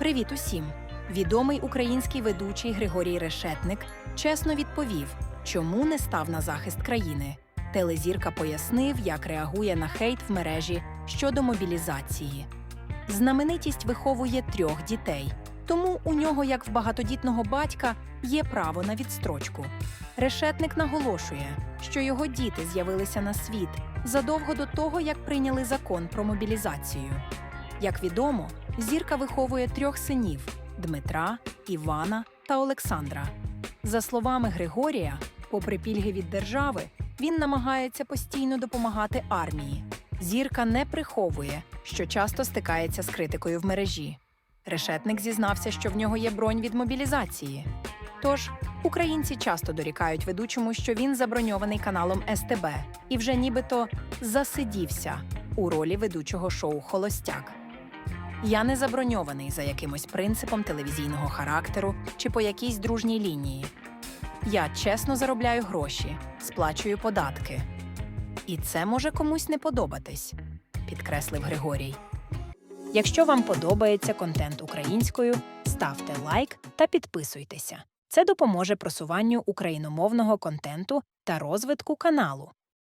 Привіт усім! Відомий український ведучий Григорій Решетник чесно відповів, чому не став на захист країни. Телезірка пояснив, як реагує на хейт в мережі щодо мобілізації. Знаменитість виховує трьох дітей, тому у нього, як в багатодітного батька, є право на відстрочку. Решетник наголошує, що його діти з'явилися на світ задовго до того, як прийняли закон про мобілізацію. Як відомо, зірка виховує трьох синів Дмитра, Івана та Олександра. За словами Григорія, попри пільги від держави, він намагається постійно допомагати армії. Зірка не приховує, що часто стикається з критикою в мережі. Решетник зізнався, що в нього є бронь від мобілізації. Тож українці часто дорікають ведучому, що він заброньований каналом СТБ і вже нібито засидівся у ролі ведучого шоу Холостяк. Я не заброньований за якимось принципом телевізійного характеру чи по якійсь дружній лінії. Я чесно заробляю гроші, сплачую податки. І це може комусь не подобатись, підкреслив Григорій. Якщо вам подобається контент українською, ставте лайк та підписуйтеся. Це допоможе просуванню україномовного контенту та розвитку каналу.